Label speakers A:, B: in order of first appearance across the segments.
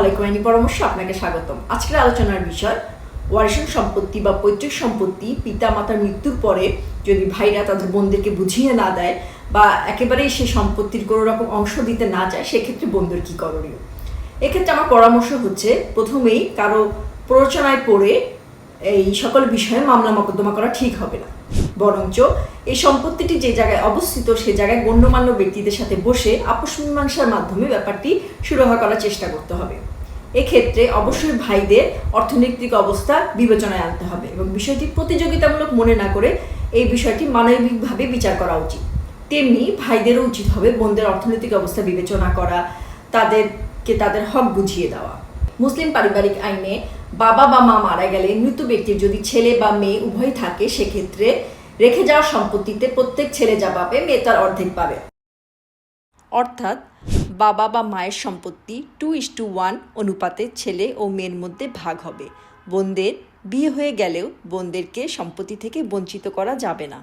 A: আলাইকুম আইনি পরামর্শ আপনাকে স্বাগতম। আজকের আলোচনার বিষয়, ওয়ারিশন সম্পত্তি বা পৈতৃক সম্পত্তি পিতা মাতার মৃত্যুর পরে যদি ভাইরা তাদের বোনদেরকে বুঝিয়ে না দেয় বা একেবারেই সে সম্পত্তির কোনো রকম অংশ দিতে না যায় সেক্ষেত্রে বোনদের কী করণীয়? এক্ষেত্রে আমার পরামর্শ হচ্ছে, প্রথমেই কারও প্ররোচনায় পড়ে এই সকল বিষয়ে মামলা মোকদ্দমা করা ঠিক হবে না। বরঞ্চ এই সম্পত্তিটি যে জায়গায় অবস্থিত, সে জায়গায় গণ্যমান্য ব্যক্তিদের সাথে বসে আপোষ মীমাংসার মাধ্যমে ব্যাপারটি সুরাহা করার চেষ্টা করতে হবে। এক্ষেত্রে অবশ্যই ভাইদের অর্থনৈতিক অবস্থা বিবেচনায় আনতে হবে এবং বিষয়টি প্রতিযোগিতামূলক মনে না করে এই বিষয়টি মানবিকভাবে বিচার করা উচিত। তেমনি ভাইদেরও উচিত হবে বোনদের অর্থনৈতিক অবস্থা বিবেচনা করা, তাদেরকে তাদের হক বুঝিয়ে দেওয়া। মুসলিম পারিবারিক আইনে বাবা বা মা মারা গেলে মৃত ব্যক্তির যদি ছেলে বা মেয়ে উভয় থাকে, সেক্ষেত্রে রেখে যাওয়া সম্পত্তিতে প্রত্যেক ছেলে যা পাবে, মেয়ে তার অর্ধেক পাবে। অর্থাৎ বাবা বা মায়ের সম্পত্তি টু ইস টু ওয়ান অনুপাতে ছেলে ও মেয়ের মধ্যে ভাগ হবে। বোনদের বিয়ে হয়ে গেলেও বোনদেরকে সম্পত্তি থেকে বঞ্চিত করা যাবে না।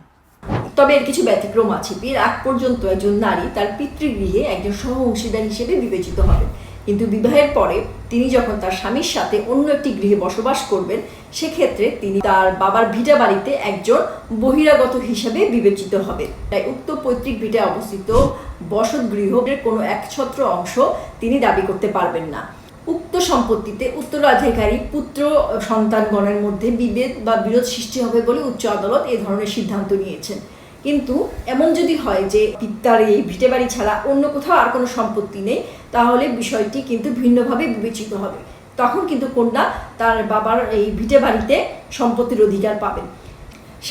A: তবে এর কিছু ব্যতিক্রম আছে। বিয়ের আগ পর্যন্ত একজন নারী তার পিতৃগৃহে একজন সহ অংশীদার হিসেবে বিবেচিত হবেন কিন্তু বিবাহের পরে তিনি যখন তার স্বামীর সাথে অন্য একটি গৃহে বসবাস করবেন, সেক্ষেত্রে তিনি তার বাবার ভিটা বাড়িতে একজন বহিরাগত হিসেবে বিবেচিত হবে তাই উক্ত পৈতৃক ভিটায় অবস্থিত বসত গৃহের কোনো একছত্র অংশ তিনি দাবি করতে পারবেন না। উক্ত সম্পত্তিতে উত্তরাধিকারী, পুত্র, সন্তানগণের মধ্যে বিভেদ বা বিরোধ সৃষ্টি হবে বলে উচ্চ আদালত এ ধরনের সিদ্ধান্ত নিয়েছেন। কিন্তু এমন যদি হয় যে পিতার এই ভিটে বাড়ি ছাড়া অন্য কোথাও আর কোনো সম্পত্তি নেই, তাহলে বিষয়টি কিন্তু ভিন্নভাবে বিবেচিত হবে। তখন কিন্তু কন্যা তার বাবার এই ভিটে বাড়িতে সম্পত্তির অধিকার পাবেন।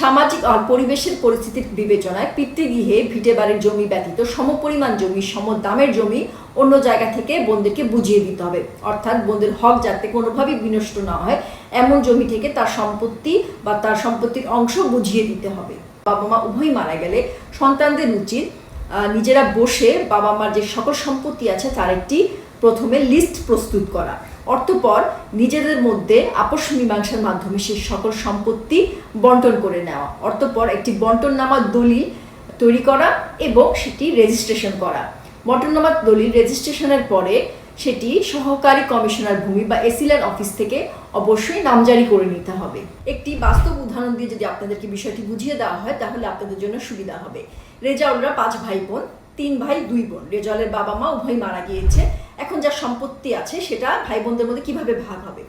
A: সামাজিক আর পরিবেশের পরিস্থিতির বিবেচনায় পিতৃগৃহে ভিটে বাড়ির জমি ব্যতীত সমপরিমাণ জমি সম দামের জমি অন্য জায়গা থেকে বোনদেরকে বুঝিয়ে দিতে হবে। অর্থাৎ বোনদের হক যাতে কোনোভাবেই বিনষ্ট না হয়, এমন জমি থেকে তার সম্পত্তি বা তার সম্পত্তির অংশ বুঝিয়ে দিতে হবে। বাবা মা উভয়ই মারা গেলে সন্তানদের উচিত নিজেরা বসে বাবা মার যে সকল সম্পত্তি আছে তার একটি প্রথমে লিস্ট প্রস্তুত করা। অর্থপর নিজেদের মধ্যে আপোষ মীমাংসার মাধ্যমে সেই সকল সম্পত্তি বন্টন করে নেওয়া। অর্থপর একটি বন্টন বন্টননামা দলিল তৈরি করা এবং সেটি রেজিস্ট্রেশন করা। বন্টননামা দলিল রেজিস্ট্রেশনের পরে সেটি সহকারী কমিশনার ভূমি বা এসিলার অফিস থেকে অবশ্যই নামজারি করে নিতে হবে। একটি বাস্তব উদাহরণ দিয়ে যদি আপনাদেরকে বিষয়টি বুঝিয়ে দেওয়া হয়, তাহলে আপনাদের জন্য সুবিধা হবে। রেজাউলরা পাঁচ ভাই বোন তিন ভাই দুই বোন। রেজাউলের বাবা মা উভয় মারা গিয়েছে। এখন যা সম্পত্তি আছে, সেটা ভাই বোনদের মধ্যে কীভাবে ভাগ হবে?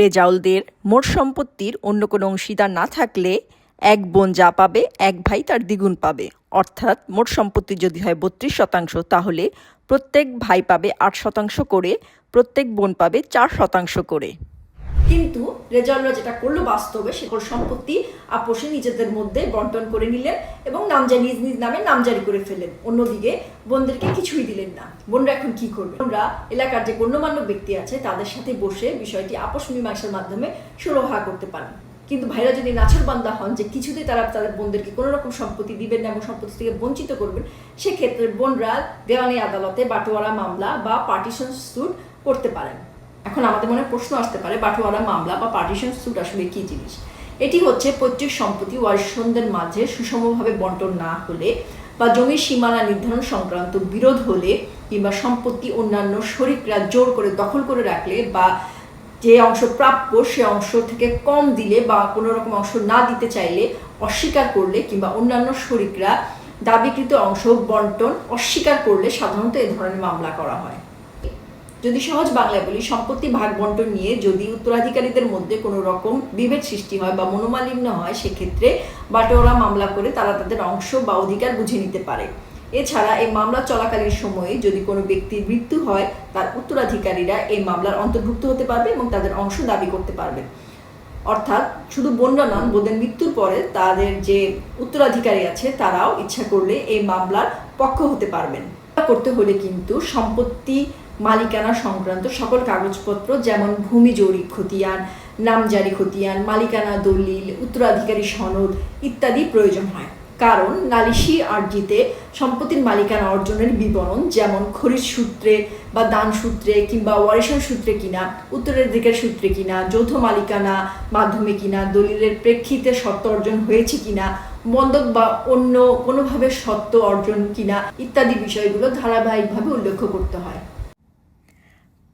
B: রেজাউলদের মোট সম্পত্তির অন্য কোনো অংশীদার না থাকলে এক বোন যা পাবে, এক ভাই তার দ্বিগুণ পাবে। অর্থাৎ মোট সম্পত্তি যদি হয় বত্রিশ শতাংশ, তাহলে প্রত্যেক ভাই পাবে আট শতাংশ করে, প্রত্যেক বোন পাবে চার শতাংশ করে।
A: কিন্তু রেজাউলরা যেটা করল বাস্তবে সকল সম্পত্তি আপোষে নিজেদের মধ্যে বন্টন করে নিলেন এবং নামজারি নিজ নিজ নামে নামজারি করে ফেলেন অন্যদিকে বোনদেরকে কিছুই দিলেন না। বোনরা এখন কি করবে? বোনরা এলাকার যে গণ্যমান্য ব্যক্তি আছে, তাদের সাথে বসে বিষয়টি আপোষ মীমাংসার মাধ্যমে সুরাহা করতে পারেন কিন্তু ভাইরা যদি নাছরবান্দা হন যে কিছুতেই তারা তাদের বোনদেরকে কোনো রকম সম্পত্তি দিবেন না এবং সম্পত্তি থেকে বঞ্চিত করবেন, সেক্ষেত্রে বোনরা দেওয়ানি আদালতে বাটোয়ারা মামলা বা পার্টিশন স্যুট করতে পারেন। এখন আমাদের মনে প্রশ্ন আসতে পারে, বাটোয়ারা মামলা বা পার্টিশন স্যুট আসলে কি জিনিস? এটি হচ্ছে পৈতৃক সম্পত্তি ওয়ারিশনদের মাঝে সুষমভাবে বন্টন না হলে বা জমির সীমানা নির্ধারণ সংক্রান্ত বিরোধ হলে কিংবা সম্পত্তি অন্যান্য শরিকরা জোর করে দখল করে রাখলে বা যে অংশ প্রাপ্য সে অংশ থেকে কম দিলে বা কোনো রকম অংশ না দিতে চাইলে অস্বীকার করলে কিংবা অন্যান্য শরিকরা দাবিকৃত অংশ বন্টন অস্বীকার করলে সাধারণত এ ধরনের মামলা করা হয়। যদি সহজ বাংলায় বলি, সম্পত্তি ভাগ বন্টন নিয়ে যদি উত্তরাধিকারীদের মধ্যে কোনো রকম বিভেদ সৃষ্টি হয় বা মনোমালিন্য হয়, সেক্ষেত্রে বাটোয়ারা মামলা করে তারা তাদের অংশ বা অধিকার বুঝে নিতে পারে। এছাড়া এই মামলা চলাকালীন সময়ে যদি কোনো ব্যক্তির মৃত্যু হয়, তার উত্তরাধিকারীরা এই মামলার অন্তর্ভুক্ত হতে পারবে এবং তাদের অংশ দাবি করতে পারবে। অর্থাৎ শুধু বোনরা নন, বোনদের মৃত্যুর পরে তাদের যে উত্তরাধিকারী আছে, তারাও ইচ্ছা করলে এই মামলার পক্ষ হতে পারবেন। করতে হলে কিন্তু সম্পত্তি মালিকানা সংক্রান্ত সকল কাগজপত্র, যেমন ভূমি জরিপ খতিয়ান, নামজারি খতিয়ান, মালিকানা দলিল, উত্তরাধিকারী সনদ ইত্যাদি প্রয়োজন হয়। কারণ নালিশি আর্জিতে সম্পত্তির মালিকানা অর্জনের বিবরণ, যেমন খরিদ সূত্রে বা দান সূত্রে কিংবা ওয়ারিশন সূত্রে কিনা উত্তরাধিকার সূত্রে কিনা, যৌথ মালিকানা মাধ্যমে কিনা, দলিলের প্রেক্ষিতে সত্ত্ব অর্জন হয়েছে কিনা, বন্ধক বা অন্য কোনোভাবে সত্ত্ব অর্জন কিনা ইত্যাদি বিষয়গুলো ধারাবাহিকভাবে উল্লেখ করতে হয়।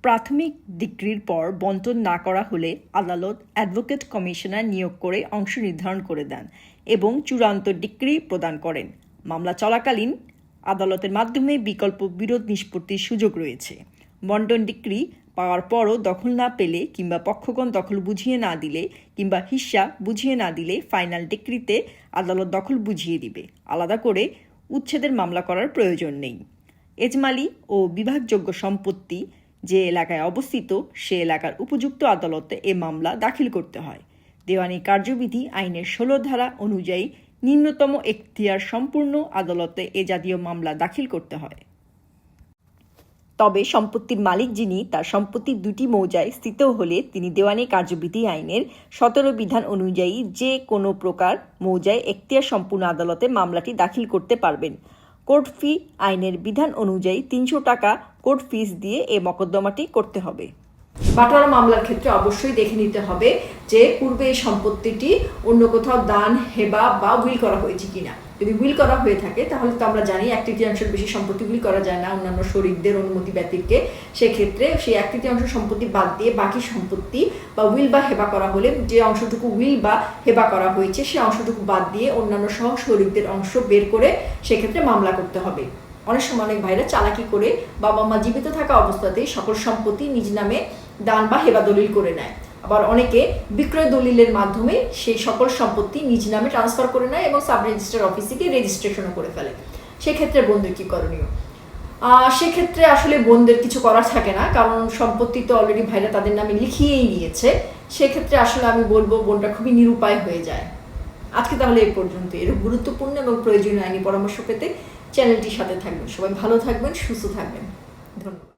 B: প্রাথমিক ডিগ্রির পর বন্টন না করা হলে আদালত অ্যাডভোকেট কমিশনার নিয়োগ করে অংশ নির্ধারণ করে দেন। এবং চূড়ান্ত ডিক্রি প্রদান করেন। মামলা চলাকালীন আদালতের মাধ্যমে বিকল্প বিরোধ নিষ্পত্তির সুযোগ রয়েছে। বন্টন ডিক্রি পাওয়ার পরও দখল না পেলে কিংবা পক্ষগণ দখল বুঝিয়ে না দিলে কিংবা হিস্সা বুঝিয়ে না দিলে ফাইনাল ডিক্রিতে আদালত দখল বুঝিয়ে দিবে। আলাদা করে উচ্ছেদের মামলা করার প্রয়োজন নেই। এজমালি ও বিভাগযোগ্য সম্পত্তি যে এলাকায় অবস্থিত, সে এলাকার উপযুক্ত আদালতে এ মামলা দাখিল করতে হয়। দেওয়ানি কার্যবিধি আইনের ষোলো ধারা অনুযায়ী নিম্নতম এখতিয়ার সম্পূর্ণ আদালতে এ জাতীয় মামলা দাখিল করতে হয়। তবে সম্পত্তির মালিক যিনি, তার সম্পত্তির দুটি মৌজায় স্থিত হলে তিনি দেওয়ানি কার্যবিধি আইনের সতেরো বিধান অনুযায়ী যে কোনো প্রকার মৌজায় এখতিয়ার সম্পূর্ণ আদালতে মামলাটি দাখিল করতে পারবেন। কোর্ট ফি আইনের বিধান অনুযায়ী তিনশো টাকা কোর্ট ফিস দিয়ে এ মকদ্দমাটি করতে হবে।
A: বাটোয়ারা মামলার ক্ষেত্রে অবশ্যই দেখে নিতে হবে যে পূর্বে এই সম্পত্তিটি অন্য কোথাও দান, হেবা বা উইল করা হয়েছে কিনা। যদি উইল করা হয়ে থাকে, তাহলে তো আমরা জানি এক তৃতীয়াংশের বেশি সম্পত্তি উইল করা যায় না। অন্যান্য শরীরদের অনুমতি ব্যতিরকে সেক্ষেত্রে সেই এক তৃতীয়াংশ সম্পত্তি বাদ দিয়ে বাকি সম্পত্তি বা উইল বা হেবা করা হলে যে অংশটুকু উইল বা হেবা করা হয়েছে সেই অংশটুকু বাদ দিয়ে অন্যান্য সহ শরীরদের অংশ বের করে সেক্ষেত্রে মামলা করতে হবে। অনেক সময় অনেক ভাইরা চালাকি করে বাবা মা জীবিত থাকা অবস্থাতেই সকল সম্পত্তি নিজ নামে দান বা হেবা দলিল করে নেয়। আবার অনেকে বিক্রয় দলিলের মাধ্যমে সেই সকল সম্পত্তি নিজ নামে ট্রান্সফার করে নেয় এবং সাব রেজিস্টার অফিসে গিয়ে রেজিস্ট্রেশনও করে ফেলে। সেক্ষেত্রে বন্ধুর কি করণীয়? সেক্ষেত্রে আসলে বোনদের কিছু করার থাকে না, কারণ সম্পত্তি তো অলরেডি ভাইরা তাদের নামে লিখিয়েই নিয়েছে। সেক্ষেত্রে আসলে আমি বলব বোনটা খুবই নিরুপায় হয়ে যায়। আজকে তাহলে এই পর্যন্ত। এরূপ গুরুত্বপূর্ণ এবং প্রয়োজনীয় আইনি পরামর্শ পেতে চ্যানেলটির সাথে থাকবেন। সবাই ভালো থাকবেন, সুস্থ থাকবেন। ধন্যবাদ।